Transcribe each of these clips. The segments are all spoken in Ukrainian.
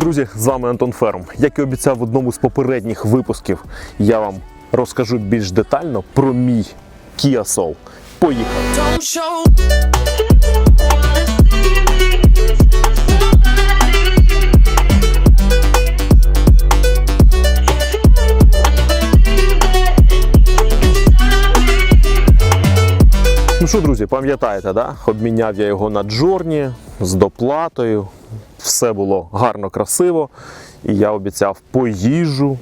друзі, з вами Антон Ферм. Як і обіцяв в одному з попередніх випусків, я вам розкажу більш детально про мій Kia Soul. Поїхали! Ну що, друзі, пам'ятаєте, да? обміняв я його на Джорні з доплатою. Все було гарно, красиво. І я обіцяв поїжджу,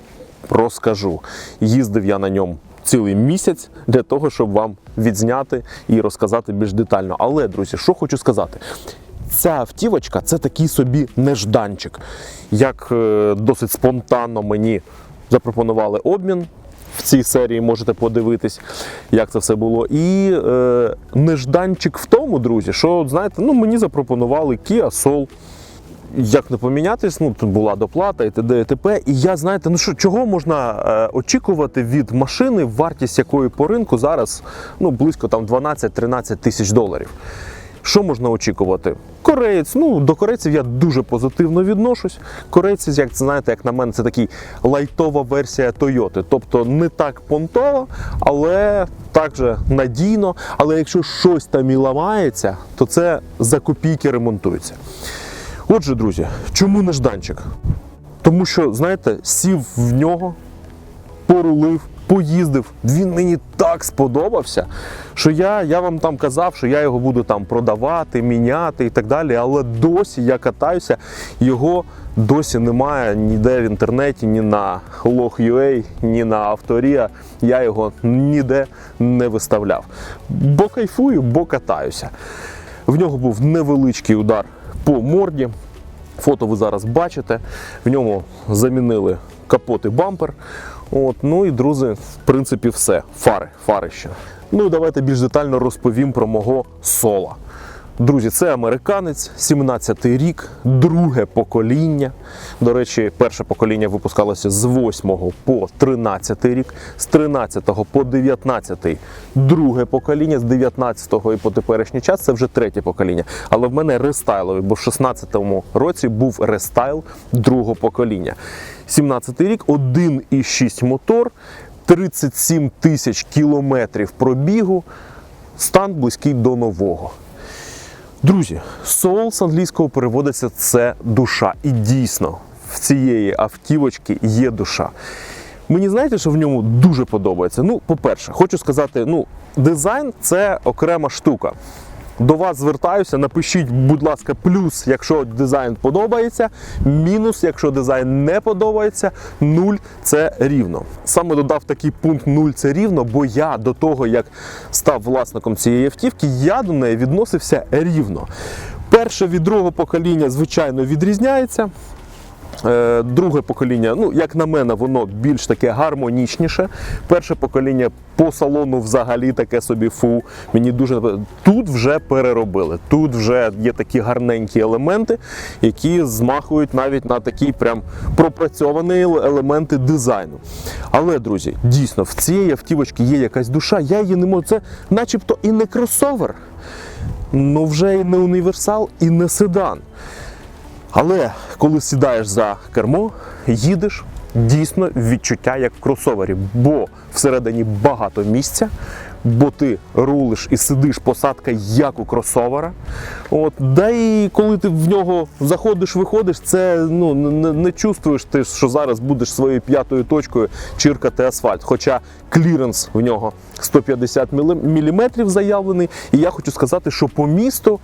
розкажу. Їздив я на ньому цілий місяць для того, щоб вам відзняти і розказати більш детально. Але, друзі, що хочу сказати. Ця автівочка це такий собі нежданчик. Як е, досить спонтанно мені запропонували обмін в цій серії, можете подивитись, як це все було. І е, нежданчик в тому, друзі, що знаєте, ну мені запропонували Kia Soul. Як не помінятись, ну тут була доплата і т.д. і т.п. І я знаєте, ну що чого можна е, очікувати від машини, вартість якої по ринку зараз ну близько там 12-13 тисяч доларів. Що можна очікувати? Кореєць, ну до корейців я дуже позитивно відношусь. Корейці, як знаєте, як на мене, це такий лайтова версія Тойоти. Тобто не так понтово, але так же надійно. Але якщо щось там і ламається, то це за копійки ремонтується. Отже, друзі, чому нежданчик? Тому що, знаєте, сів в нього, порулив, поїздив. Він мені так сподобався, що я, я вам там казав, що я його буду там продавати, міняти і так далі. Але досі я катаюся, його досі немає ніде в інтернеті, ні на Log.ua, ні на Авторія. Я його ніде не виставляв. Бо кайфую, бо катаюся. В нього був невеличкий удар по морді. Фото ви зараз бачите. В ньому замінили капот і бампер. От, ну і друзі, в принципі, все. Фари, фари ще. Ну і давайте більш детально розповім про мого сола. Друзі, це американець, 17-й рік, друге покоління. До речі, перше покоління випускалося з 8 по 13 рік, з 13 по 19 друге покоління, з 19 і по теперішній час це вже третє покоління. Але в мене рестайловий, бо в 16-му році був рестайл другого покоління. 17 рік, 1,6 мотор, 37 тисяч кілометрів пробігу, стан близький до нового. Друзі, soul з англійського переводиться це душа. І дійсно в цієї автівочки є душа. Мені знаєте, що в ньому дуже подобається. Ну, по-перше, хочу сказати, ну, дизайн це окрема штука. До вас звертаюся, напишіть, будь ласка, плюс, якщо дизайн подобається, мінус, якщо дизайн не подобається, нуль це рівно. Саме додав такий пункт нуль це рівно, бо я до того, як став власником цієї автівки, я до неї відносився рівно. Перше від другого покоління, звичайно, відрізняється. Е, Друге покоління, ну як на мене, воно більш таке гармонічніше. Перше покоління по салону взагалі таке собі фу. Мені дуже тут вже переробили. Тут вже є такі гарненькі елементи, які змахують навіть на такі прям пропрацьовані елементи дизайну. Але, друзі, дійсно, в цієї автівочки є якась душа. Я її не можу. Це начебто і не кросовер, ну вже і не універсал, і не седан. Але коли сідаєш за кермо, їдеш дійсно відчуття як в кросовері, бо всередині багато місця, бо ти рулиш і сидиш посадка як у кросовера. От, да і коли ти в нього заходиш, виходиш, це ну, не, не чувствуєш ти, що зараз будеш своєю п'ятою точкою чиркати асфальт. Хоча кліренс в нього 150 мм заявлений. І я хочу сказати, що по місту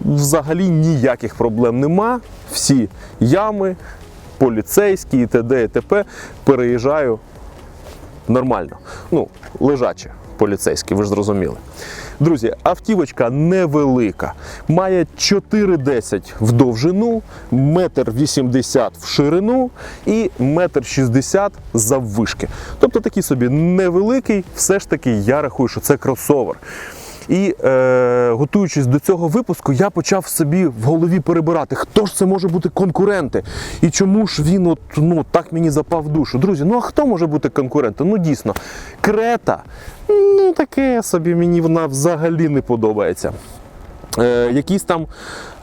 взагалі ніяких проблем нема. Всі ями, поліцейські і т.д. і т.п. переїжджаю нормально. Ну, лежаче поліцейські, ви ж зрозуміли. Друзі, автівочка невелика, має 4,10 в довжину, 1,80 м в ширину і 1,60 м заввишки. Тобто такий собі невеликий, все ж таки я рахую, що це кросовер. І е, готуючись до цього випуску, я почав собі в голові перебирати, хто ж це може бути конкуренти, і чому ж він от, ну, так мені запав душу. Друзі, ну а хто може бути конкурентом? Ну дійсно, крета, ну таке собі мені вона взагалі не подобається. Е, якісь там,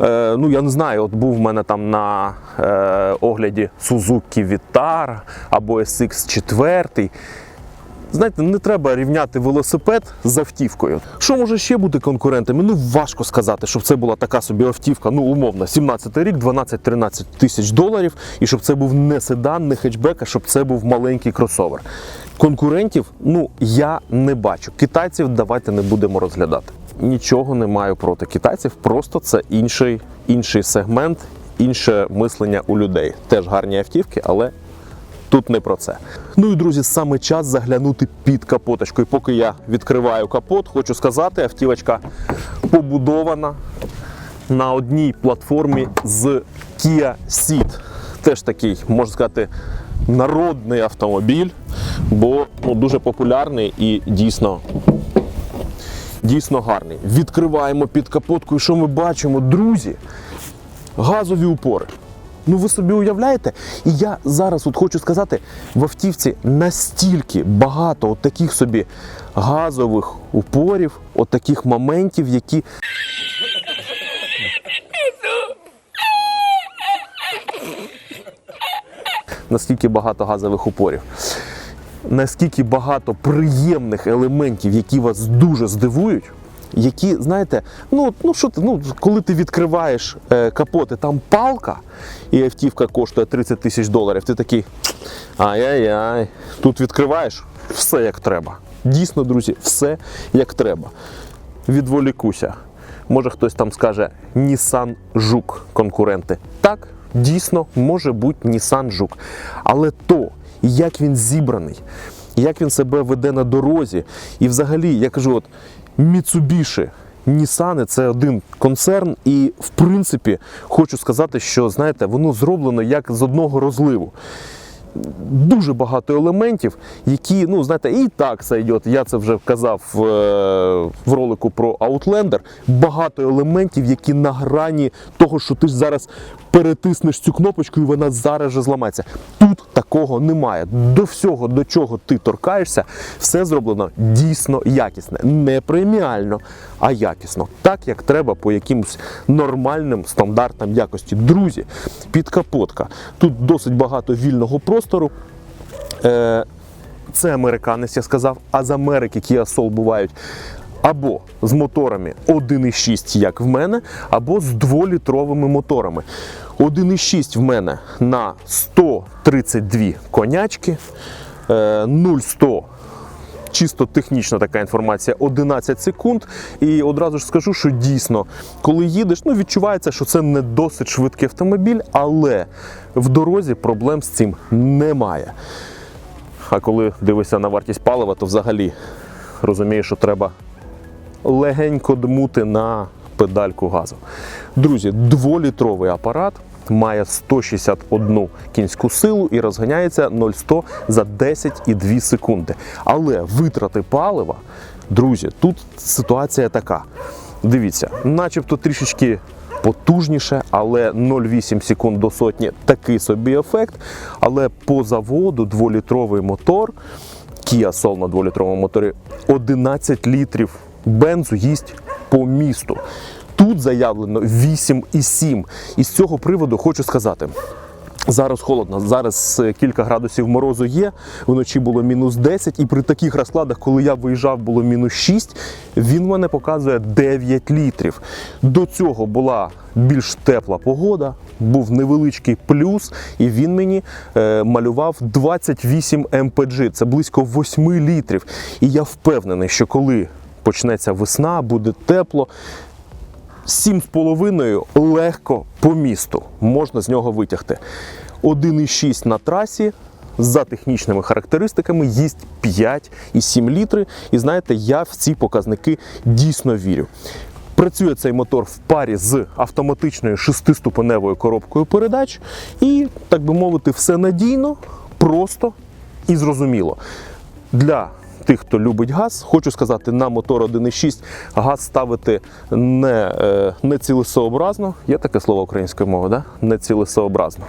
е, ну я не знаю, от був в мене там на е, огляді Suzuki Vitara або SX4. Знаєте, не треба рівняти велосипед з автівкою. Що може ще бути конкурентами? Ну важко сказати, щоб це була така собі автівка, ну умовно, 17 рік, 12-13 тисяч доларів, і щоб це був не седан, не хетчбек, а щоб це був маленький кросовер. Конкурентів, ну я не бачу. Китайців давайте не будемо розглядати. Нічого не маю проти китайців, просто це інший, інший сегмент, інше мислення у людей. Теж гарні автівки, але Тут не про це. Ну і друзі, саме час заглянути під капоточку. І поки я відкриваю капот, хочу сказати, автівочка побудована на одній платформі з Kia Ceed. Теж такий, можна сказати, народний автомобіль, бо ну, дуже популярний і дійсно. Дійсно гарний. Відкриваємо під капотку, і що ми бачимо, друзі? Газові упори. Ну ви собі уявляєте? І я зараз от хочу сказати, в автівці настільки багато от таких собі газових упорів, от таких моментів, які. Наскільки багато газових упорів. Наскільки багато приємних елементів, які вас дуже здивують, які, знаєте, ну, ну що ти, ну, коли ти відкриваєш е, капот, і там палка, і автівка коштує 30 тисяч доларів, ти такий ай-яй-яй. Тут відкриваєш все як треба. Дійсно, друзі, все як треба. Відволікуся. Може хтось там скаже Nissan Жук конкуренти. Так, дійсно може бути Nissan Жук. Але то, як він зібраний, як він себе веде на дорозі, і взагалі, я кажу, от Mitsubishi, Nissan – це один концерн, і в принципі хочу сказати, що знаєте, воно зроблено як з одного розливу. Дуже багато елементів, які, ну знаєте, і так сойдет. Я це вже казав е, в ролику про Outlander. Багато елементів, які на грані того, що ти зараз перетиснеш цю кнопочку, і вона зараз же зламається. Тут такого немає. До всього, до чого ти торкаєшся, все зроблено дійсно якісне, не преміально, а якісно, так як треба по якимось нормальним стандартам якості. Друзі, підкапотка. Тут досить багато вільного простору. Е, це американець, я сказав, а з Америки Kia Soul бувають або з моторами 1,6, як в мене, або з 2-літровими моторами. 1,6 в мене на 132 конячки, е, 0-100 чисто технічна така інформація 11 секунд. І одразу ж скажу, що дійсно, коли їдеш, ну відчувається, що це не досить швидкий автомобіль, але в дорозі проблем з цим немає. А коли дивишся на вартість палива, то взагалі розумієш, що треба легенько дмути на педальку газу. Друзі, дволітровий апарат. Має 161 кінську силу і розганяється 0-100 за 10,2 секунди. Але витрати палива, друзі, тут ситуація така. Дивіться, начебто трішечки потужніше, але 0,8 секунд до сотні такий собі ефект. Але по заводу дволітровий мотор, Kia Soul на дволітровому моторі 11 літрів бензу їсть по місту. Тут заявлено 8,7. І з цього приводу хочу сказати. Зараз холодно, зараз е, кілька градусів морозу є. Вночі було мінус 10, і при таких розкладах, коли я виїжджав, було мінус 6, він мене показує 9 літрів. До цього була більш тепла погода, був невеличкий плюс, і він мені е, малював 28 МПГ. Це близько 8 літрів. І я впевнений, що коли почнеться весна, буде тепло. 7,5 легко по місту можна з нього витягти. 1,6 на трасі за технічними характеристиками їсть 5,7 літри. І знаєте, я в ці показники дійсно вірю. Працює цей мотор в парі з автоматичною шестиступеневою коробкою передач, і, так би мовити, все надійно, просто і зрозуміло. Для тих, хто любить газ, хочу сказати, на мотор 1.6 газ ставити не, е, не цілесообразно. Є таке слово українською мовою, да? не цілесообразно.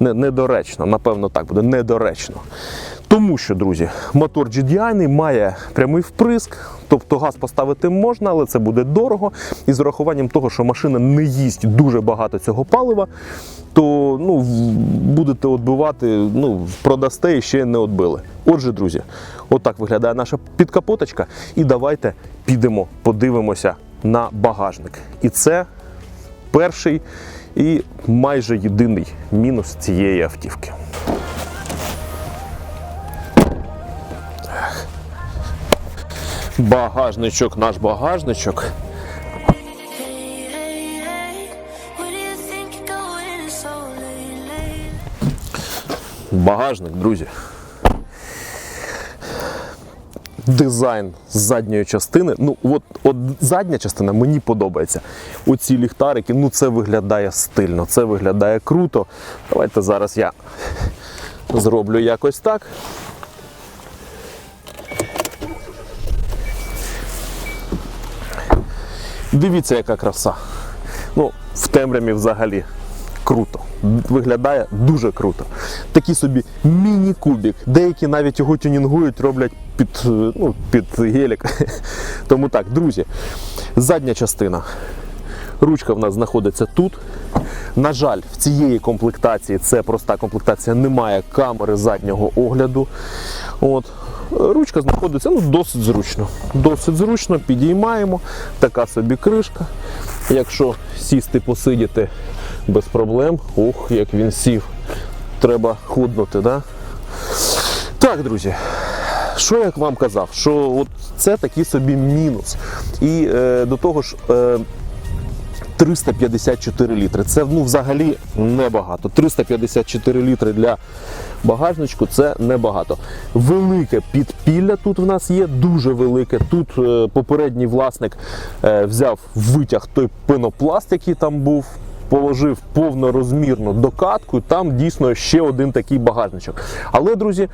Не, недоречно, напевно, так буде, недоречно. Тому що, друзі, мотор GDI має прямий вприск, тобто газ поставити можна, але це буде дорого. І з урахуванням того, що машина не їсть дуже багато цього палива, то ну, будете відбивати, ну, продасте і ще не відбили. Отже, друзі, отак виглядає наша підкапоточка. І давайте підемо, подивимося на багажник. І це перший і майже єдиний мінус цієї автівки. So late, late? Багажник, друзі. Дизайн задньої частини. Ну, от, от задня частина мені подобається. Оці ліхтарики, ну це виглядає стильно, це виглядає круто. Давайте зараз я зроблю якось так. Дивіться, яка краса. Ну, в темряві взагалі круто. Виглядає дуже круто. Такий собі міні-кубік. Деякі навіть його тюнінгують, роблять під, е, ну, під гелік. Тому так, друзі, задня частина. Ручка в нас знаходиться тут. На жаль, в цієї комплектації це проста комплектація, немає камери заднього огляду. От. Ручка знаходиться ну, досить зручно. Досить зручно, підіймаємо. Така собі кришка. Якщо сісти, посидіти без проблем, ух, як він сів. Треба худнути, да? Так, друзі, що я вам казав, що от це такий собі мінус. І е, до того ж. Е, 354 літри. Це ну, взагалі небагато. 354 літри для багажничку це небагато. Велике підпілля тут в нас є, дуже велике. Тут е, попередній власник е, взяв витяг той пенопласт, який там був. Положив повнорозмірну докатку, там дійсно ще один такий багажничок. Але, друзі,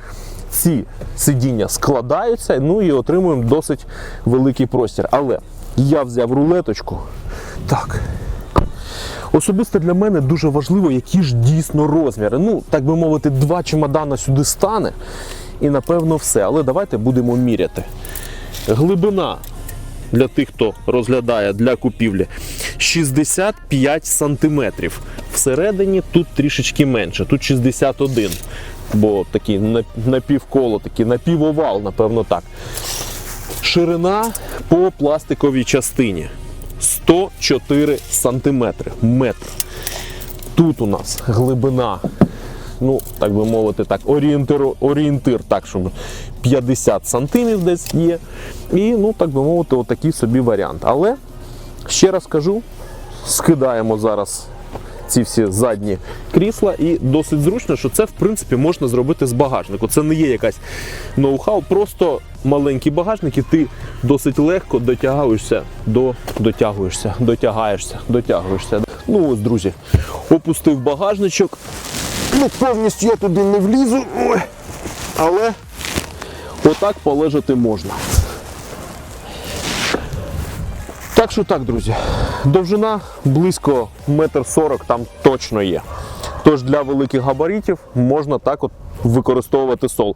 ці сидіння складаються, ну і отримуємо досить великий простір. Але я взяв рулеточку. Так. Особисто для мене дуже важливо, які ж дійсно розміри. Ну, так би мовити, два чемодана сюди стане, і напевно все. Але давайте будемо міряти. Глибина для тих, хто розглядає для купівлі 65 сантиметрів. Всередині тут трішечки менше, тут 61. Бо такий напівколо, такий напівовал, напевно так. Ширина по пластиковій частині 104 сантиметри. Метр. Тут у нас глибина, ну, так би мовити, так, орієнтир, орієнтир так, щоб 50 сантимів десь є. І, ну, так би мовити, отакий собі варіант. Але ще раз кажу, скидаємо зараз ці всі задні крісла, і досить зручно, що це в принципі можна зробити з багажнику. Це не є якась ноу-хау, просто маленький багажник, і ти досить легко дотягаєшся до дотягуєшся, дотягаєшся, дотягуєшся. Ну ось, друзі, опустив багажничок. Ну, повністю я туди не влізу, але отак полежати можна. Так що так, друзі, довжина близько метр сорок там точно є. Тож для великих габаритів можна так от використовувати сол.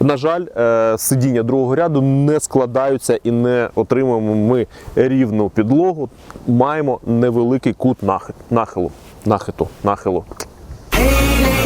На жаль, е, сидіння другого ряду не складаються і не отримуємо ми рівну підлогу. Маємо невеликий кут нахи- нахилу. Нахиту, нахилу.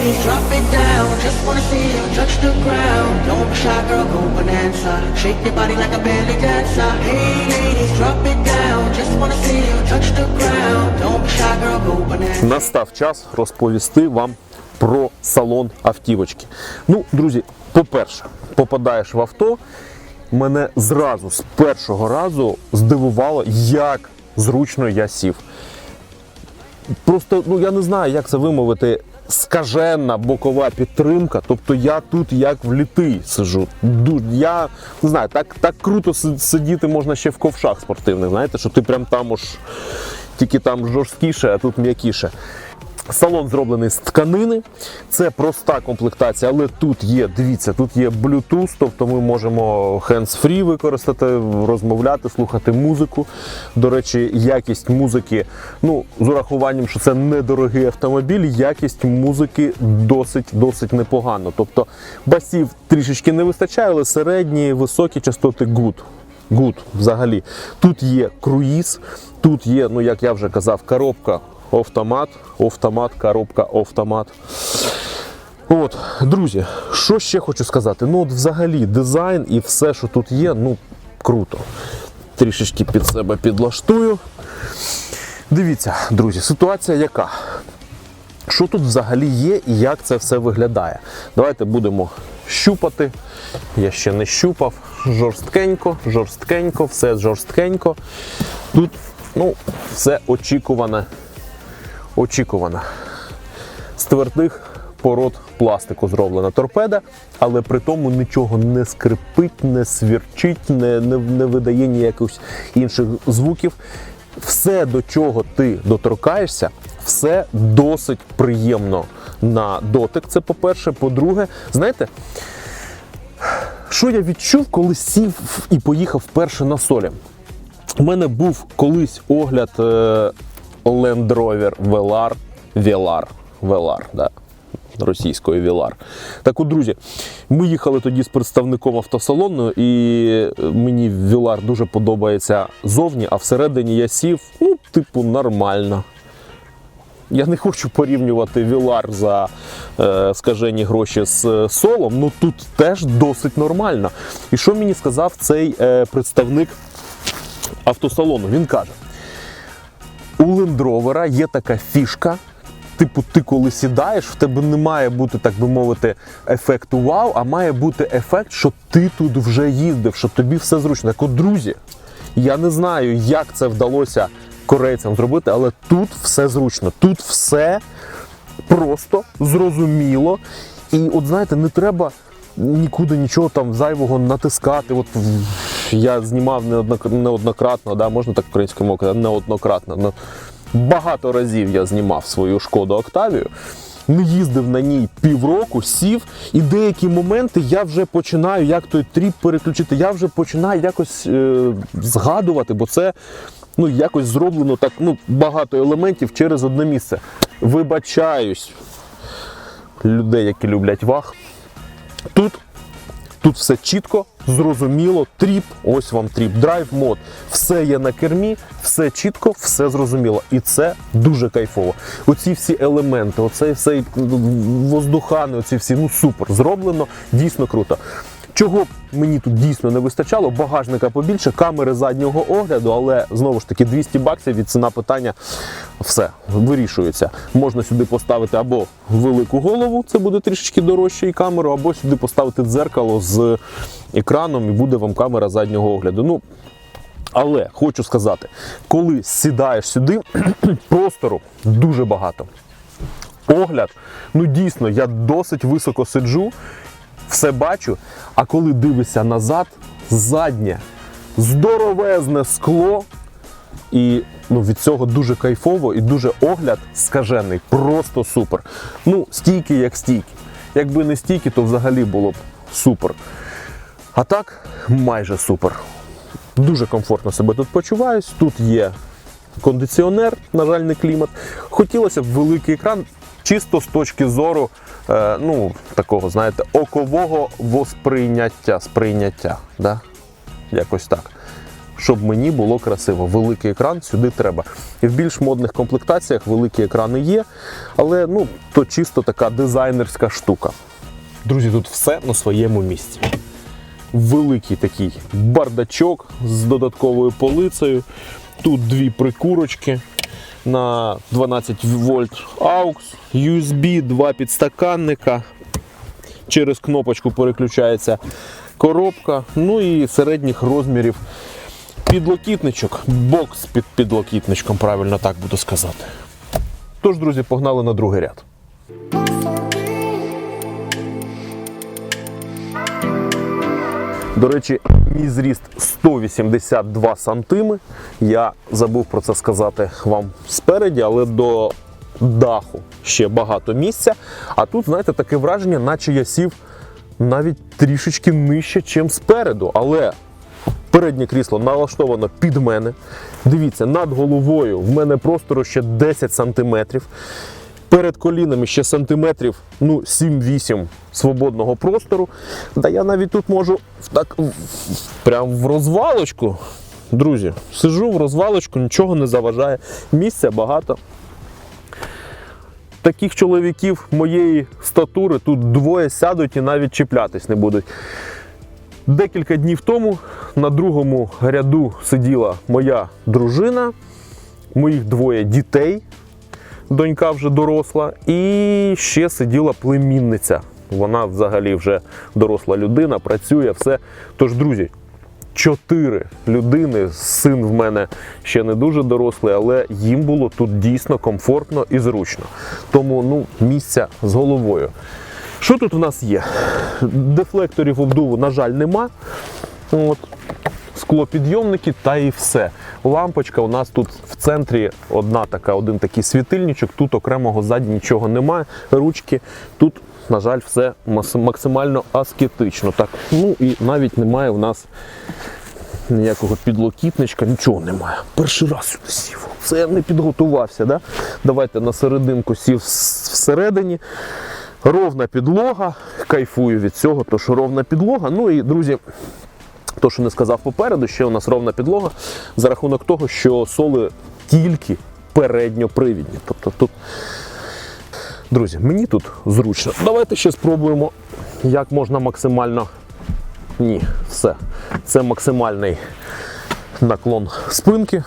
Hey drop it down. Just wanna see you touch the ground. Don't be shy, girl, go bonanza. Shake your body like a belly dancer. Hey ladies, drop it down. Just wanna see you touch the ground. Don't be shy, girl, go bonanza. Настав час розповісти вам про салон автівочки. Ну, друзі, по-перше, попадаєш в авто, мене зразу з першого разу здивувало, як зручно я сів. Просто ну я не знаю, як це вимовити. Скажена бокова підтримка, тобто я тут як в літи сижу. Я не знаю, так, так круто сидіти можна ще в ковшах спортивних, знаєте, що ти прям там уж тільки там жорсткіше, а тут м'якіше. Салон зроблений з тканини. Це проста комплектація, але тут є, дивіться, тут є Bluetooth, тобто ми можемо hands-free використати, розмовляти, слухати музику. До речі, якість музики, ну, з урахуванням, що це недорогий автомобіль, якість музики досить досить непогано. Тобто басів трішечки не вистачає, але середні, високі частоти good. Good взагалі. Тут є круїз, тут є, ну як я вже казав, коробка автомат, автомат, коробка автомат. От, друзі, що ще хочу сказати? Ну, от взагалі, дизайн і все, що тут є, ну круто. Трішечки під себе підлаштую. Дивіться, друзі, ситуація яка? Що тут взагалі є і як це все виглядає? Давайте будемо щупати. Я ще не щупав. Жорсткенько, жорсткенько, все жорсткенько. Тут ну, все очікуване. Очікуване. З твердих пород пластику зроблена торпеда, але при тому нічого не скрипить, не свірчить, не, не, не видає ніяких інших звуків. Все, до чого ти доторкаєшся, все досить приємно на дотик. Це по-перше. По-друге, знаєте, що я відчув, коли сів і поїхав вперше на солі? У мене був колись огляд е, Land Rover Velar, Velar, Velar, да, російською Velar. Так от, друзі, ми їхали тоді з представником автосалону, і мені Velar дуже подобається зовні, а всередині я сів, ну, типу, нормально. Я не хочу порівнювати Вілар за е, скажені гроші з е, солом, ну тут теж досить нормально. І що мені сказав цей е, представник автосалону? Він каже: у лендровера є така фішка. Типу, ти коли сідаєш, в тебе не має бути, так би мовити, ефекту вау, а має бути ефект, що ти тут вже їздив, що тобі все зручно. Так от, друзі, я не знаю, як це вдалося корейцям зробити, але тут все зручно. Тут все просто зрозуміло. І от знаєте, не треба нікуди нічого там зайвого натискати. От я знімав неоднократно, да, можна так українською мовою казати, неоднократно. Ну, багато разів я знімав свою шкоду Октавію. Не їздив на ній півроку, сів, і деякі моменти я вже починаю, як той тріп переключити, я вже починаю якось е, згадувати, бо це ну, якось зроблено так, ну, багато елементів через одне місце. Вибачаюсь людей, які люблять ваг. Тут, тут все чітко, зрозуміло, тріп, ось вам тріп, драйв мод. Все є на кермі, все чітко, все зрозуміло. І це дуже кайфово. Оці всі елементи, оцей цей воздухани, оці всі, ну супер, зроблено, дійсно круто. Чого б мені тут дійсно не вистачало, багажника побільше, камери заднього огляду, але знову ж таки 200 баксів від ціна питання все вирішується. Можна сюди поставити або велику голову, це буде трішечки дорожче і камеру, або сюди поставити дзеркало з екраном, і буде вам камера заднього огляду. Ну, але хочу сказати, коли сідаєш сюди, простору дуже багато. Огляд, ну дійсно, я досить високо сиджу, все бачу. А коли дивишся назад, заднє здоровезне скло. І ну, від цього дуже кайфово і дуже огляд скажений, просто супер. Ну, стійки як стійки. Якби не стійки, то взагалі було б супер. А так, майже супер. Дуже комфортно себе тут почуваюсь. Тут є кондиціонер, на жаль, не клімат. Хотілося б великий екран, чисто з точки зору, е, ну, такого, знаєте, окового восприйняття, сприйняття. Да? Якось так. Щоб мені було красиво. Великий екран сюди треба. І в більш модних комплектаціях великі екрани є, але ну, то чисто така дизайнерська штука. Друзі, тут все на своєму місці великий такий бардачок з додатковою полицею. Тут дві прикурочки на 12 вольт AUX, USB, два підстаканника. Через кнопочку переключається коробка. Ну і середніх розмірів підлокітничок, бокс під підлокітничком, правильно так буду сказати. Тож, друзі, погнали на другий ряд. До речі, мій зріст 182 сантими. Я забув про це сказати вам спереді, але до даху ще багато місця. А тут, знаєте, таке враження, наче я сів навіть трішечки нижче, ніж спереду. Але переднє крісло налаштовано під мене. Дивіться, над головою в мене простору ще 10 сантиметрів. Перед колінами ще сантиметрів ну, 7-8 свободного простору. Да я навіть тут можу так прям в розвалочку. Друзі, сижу в розвалочку, нічого не заважає. Місця багато. Таких чоловіків моєї статури тут двоє сядуть і навіть чіплятись не будуть. Декілька днів тому на другому ряду сиділа моя дружина, моїх двоє дітей, донька вже доросла, і ще сиділа племінниця. Вона взагалі вже доросла людина, працює, все. Тож, друзі, чотири людини. Син в мене ще не дуже дорослий, але їм було тут дійсно комфортно і зручно. Тому ну, місця з головою. Що тут у нас є? Дефлекторів обдуву, на жаль, нема. От. Склопідйомники та і все. Лампочка у нас тут в центрі одна така, один такий світильничок, тут окремого ззаді нічого немає. Ручки. Тут, на жаль, все максимально аскетично. Так, ну і навіть немає в нас ніякого підлокітничка, нічого немає. Перший раз сюди сів. Це я не підготувався. Да? Давайте на серединку сів всередині. Ровна підлога. Кайфую від цього, то що ровна підлога. Ну і друзі, то, що не сказав попереду, ще у нас ровна підлога за рахунок того, що соли тільки передньопривідні. Тобто тут, друзі, мені тут зручно. Давайте ще спробуємо, як можна максимально. Ні, все. Це максимальний наклон спинки.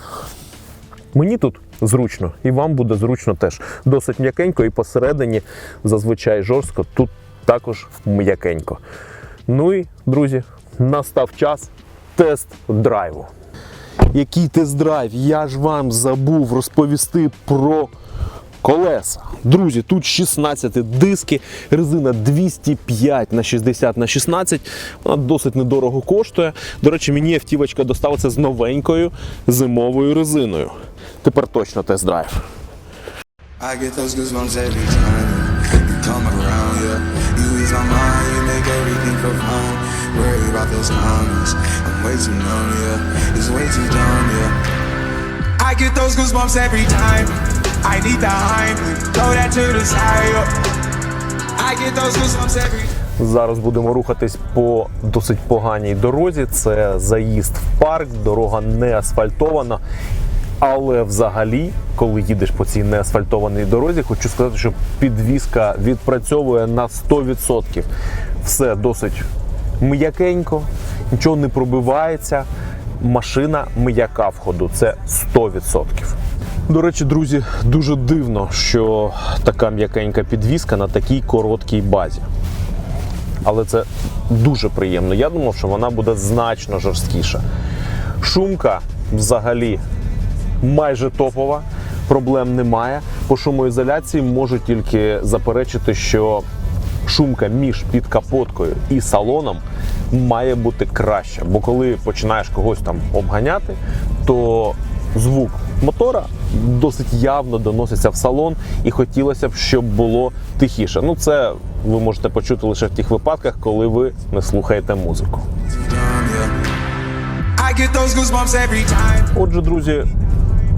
Мені тут зручно, і вам буде зручно теж. Досить м'якенько, і посередині зазвичай жорстко, тут також м'якенько. Ну і, друзі, настав час тест-драйву. Який тест-драйв? Я ж вам забув розповісти про колеса. Друзі, тут 16 диски, резина 205 на 60 на 16. Вона досить недорого коштує. До речі, мені автівочка доставилася з новенькою зимовою резиною. Тепер точно тест-драйв. I get those goosebumps every time you come around, yeah. You ease my mind, you make everything feel fine. Those comments, I'm way too numb, yeah. It's way too dumb, yeah. I get those goosebumps every time. I need the Heimlich, throw that to the side. I get those goosebumps every Зараз будемо рухатись по досить поганій дорозі. Це заїзд в парк, дорога не асфальтована. Але взагалі, коли їдеш по цій неасфальтованій дорозі, хочу сказати, що підвізка відпрацьовує на 100%. Все досить м'якенько, нічого не пробивається. Машина м'яка в ходу. Це 100%. До речі, друзі, дуже дивно, що така м'якенька підвізка на такій короткій базі але це дуже приємно. Я думав, що вона буде значно жорсткіша. Шумка взагалі майже топова, проблем немає. По шумоізоляції можу тільки заперечити, що шумка між підкапоткою і салоном має бути краща. Бо коли починаєш когось там обганяти, то звук мотора досить явно доноситься в салон, і хотілося б, щоб було тихіше. Ну, це ви можете почути лише в тих випадках, коли ви не слухаєте музику. Отже, друзі,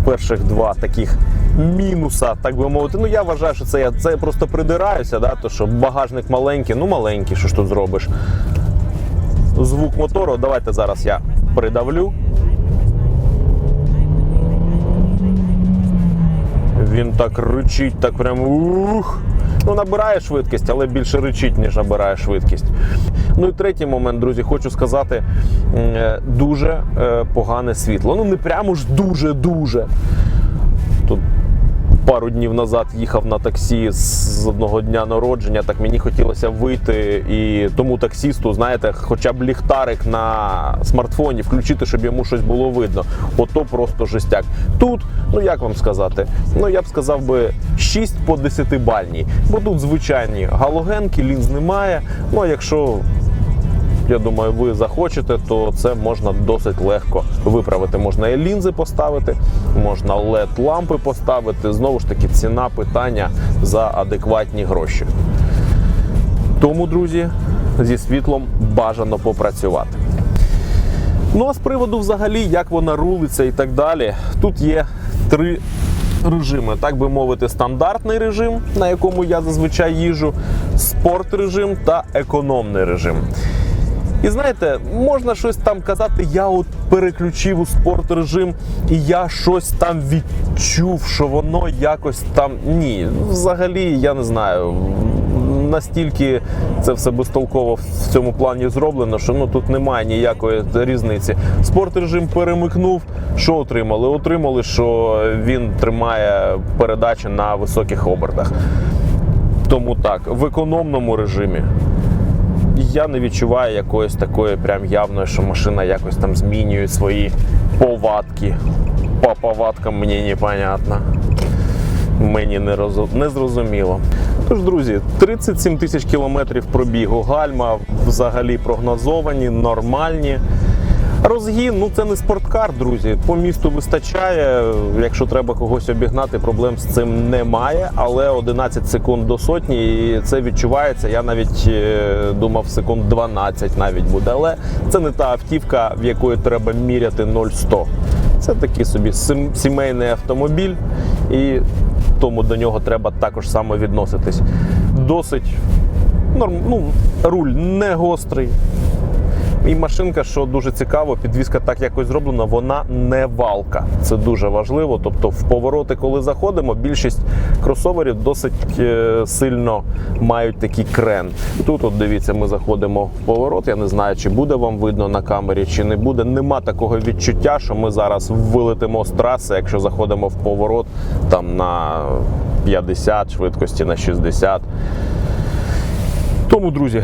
перших два таких мінуса, так би мовити. Ну я вважаю, що це я це я просто придираюся, да, то що багажник маленький, ну маленький, що ж тут зробиш. Звук мотору, давайте зараз я придавлю. Він так ричить, так прям ух. Ну, набирає швидкість, але більше ричить, ніж набирає швидкість. Ну і третій момент, друзі, хочу сказати, е, дуже е, погане світло. Ну, не прямо ж дуже-дуже. Тут пару днів назад їхав на таксі з одного дня народження, так мені хотілося вийти і тому таксісту, знаєте, хоча б ліхтарик на смартфоні включити, щоб йому щось було видно. Ото просто жестяк. Тут, ну як вам сказати, ну я б сказав би 6 по 10 бальній, бо тут звичайні галогенки, лінз немає. Ну а якщо я думаю, ви захочете, то це можна досить легко виправити. Можна і лінзи поставити, можна led лампи поставити. Знову ж таки, ціна питання за адекватні гроші. Тому, друзі, зі світлом бажано попрацювати. Ну а з приводу взагалі, як вона рулиться і так далі, тут є три режими, так би мовити, стандартний режим, на якому я зазвичай їжу, спорт режим та економний режим. І знаєте, можна щось там казати, я от переключив у спорт режим, і я щось там відчув, що воно якось там. Ні, взагалі, я не знаю. Настільки це все безтолково в цьому плані зроблено, що ну тут немає ніякої різниці. Спорт режим перемикнув. Що отримали? Отримали, що він тримає передачі на високих обертах. Тому так, в економному режимі я не відчуваю якоїсь такої прям явної, що машина якось там змінює свої повадки. По повадкам мені непонятно. Мені не, роз... не зрозуміло. Тож, друзі, 37 тисяч кілометрів пробігу. Гальма взагалі прогнозовані, нормальні. Розгін, ну це не спорткар, друзі. По місту вистачає. Якщо треба когось обігнати, проблем з цим немає. Але 11 секунд до сотні, і це відчувається. Я навіть е, думав, секунд 12 навіть буде. Але це не та автівка, в якої треба міряти 0-100. Це такий собі сімейний автомобіль, і тому до нього треба також само відноситись. Досить норм, ну, руль не гострий. І машинка, що дуже цікаво, підвізка так якось зроблена, вона не валка. Це дуже важливо. Тобто, в повороти, коли заходимо, більшість кросоверів досить е, сильно мають такий крен. Тут, от дивіться, ми заходимо в поворот. Я не знаю, чи буде вам видно на камері, чи не буде. Нема такого відчуття, що ми зараз вилетимо з траси, якщо заходимо в поворот там на 50 швидкості на 60. Тому, друзі,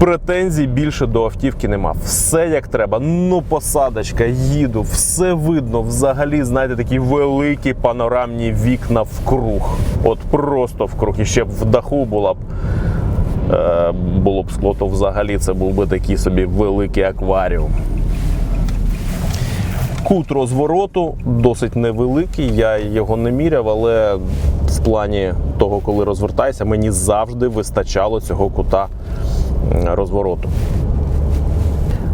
претензій більше до автівки нема. Все як треба. Ну, посадочка, їду, все видно. Взагалі, знаєте, такі великі панорамні вікна вкруг. От просто вкруг. І ще б в даху була б. е, Було б скло, то взагалі це був би такий собі великий акваріум. Кут розвороту досить невеликий, я його не міряв, але в плані того, коли розвертайся, мені завжди вистачало цього кута розвороту.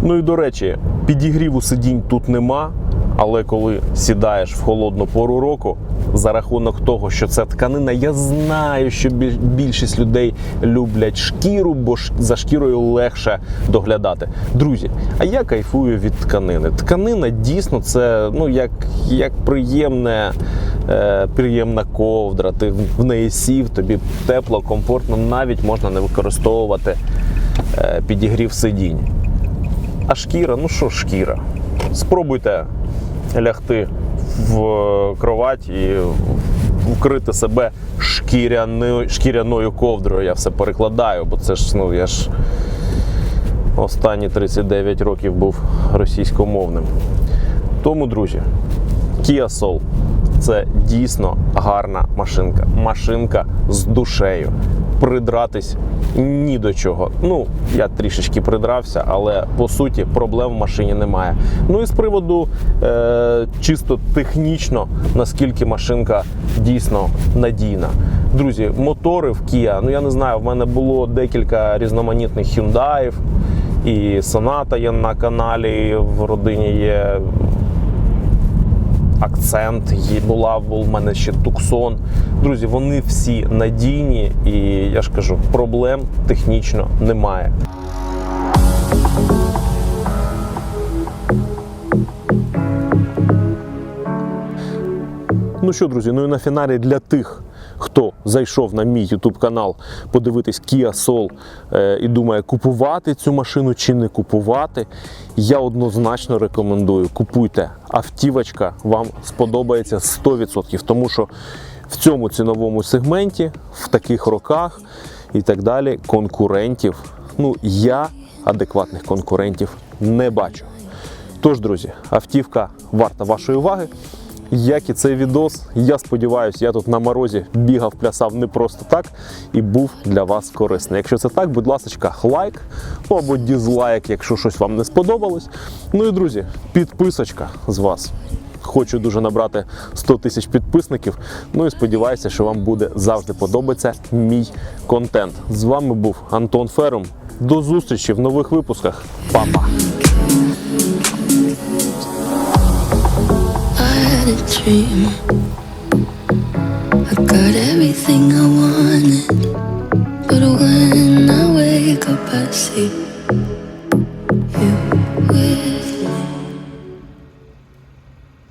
Ну і до речі, підігріву сидінь тут нема, але коли сідаєш в холодну пору року, за рахунок того, що це тканина, я знаю, що більшість людей люблять шкіру, бо за шкірою легше доглядати. Друзі, а я кайфую від тканини. Тканина дійсно це ну як, як приємне, е, приємна ковдра. Ти в неї сів, тобі тепло, комфортно, навіть можна не використовувати підігрів сидінь. А шкіра, ну що шкіра? Спробуйте лягти в кровать і вкрити себе шкіряною, шкіряною ковдрою. Я все перекладаю, бо це ж ну я ж останні 39 років був російськомовним. Тому, друзі, Kia Soul це дійсно гарна машинка. Машинка з душею. Придратись ні до чого. Ну, я трішечки придрався, але по суті проблем в машині немає. Ну і з приводу е, чисто технічно, наскільки машинка дійсно надійна. Друзі, мотори в Kia, ну я не знаю, в мене було декілька різноманітних Hyundai, і Sonata є на каналі, в родині є акцент, є була був мене ще Туксон. Друзі, вони всі надійні, і я ж кажу, проблем технічно немає. Ну що, друзі, ну і на фіналі для тих, хто зайшов на мій YouTube канал подивитись Kia Soul е, і думає, купувати цю машину чи не купувати, я однозначно рекомендую. Купуйте. Автівочка вам сподобається 100%, тому що в цьому ціновому сегменті, в таких роках і так далі, конкурентів, ну я адекватних конкурентів не бачу. Тож, друзі, автівка варта вашої уваги. Як і цей відос. Я сподіваюся, я тут на морозі бігав, плясав не просто так і був для вас корисний. Якщо це так, будь ласка, лайк або дізлайк, якщо щось вам не сподобалось. Ну і друзі, підписочка з вас. Хочу дуже набрати 100 тисяч підписників. Ну і сподіваюся, що вам буде завжди подобатися мій контент. З вами був Антон Ферум. До зустрічі в нових випусках. Па-па! dream. I got everything I wanted, but when I wake up, I see you with.